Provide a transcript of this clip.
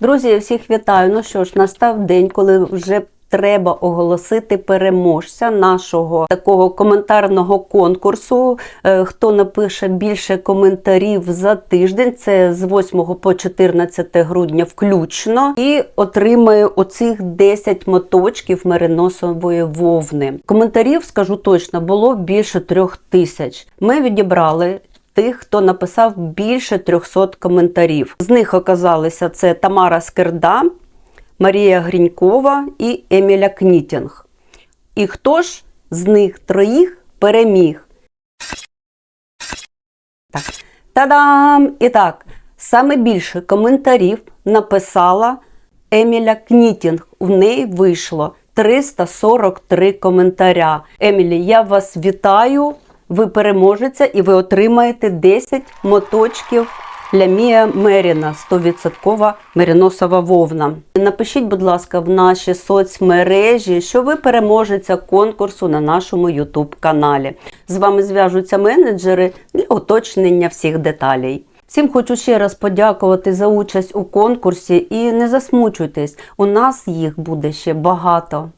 Друзі, я всіх вітаю. Ну що ж, настав день, коли вже треба оголосити переможця нашого такого коментарного конкурсу. Е, Хто напише більше коментарів за тиждень, це з 8 по 14 грудня включно, і отримає оцих 10 моточків мериносової вовни. Коментарів, скажу точно, було більше трьох тисяч. Ми відібрали тих, хто написав більше 300 коментарів. З них оказалися це Тамара Скерда, Марія Грінькова і Еміля Кнітінг. І хто ж з них троїх переміг? Так. Та-дам! І так, саме більше коментарів написала Еміля Кнітінг. У неї вийшло 343 коментаря. Емілі, я вас вітаю. Ви переможеця і ви отримаєте 10 моточків Лямія Меріна, 100% мериносова вовна. Напишіть, будь ласка, в наші соцмережі, що ви переможеця конкурсу на нашому YouTube каналі. З вами зв'яжуться менеджери для уточнення всіх деталей. Всім хочу ще раз подякувати за участь у конкурсі і не засмучуйтесь, у нас їх буде ще багато.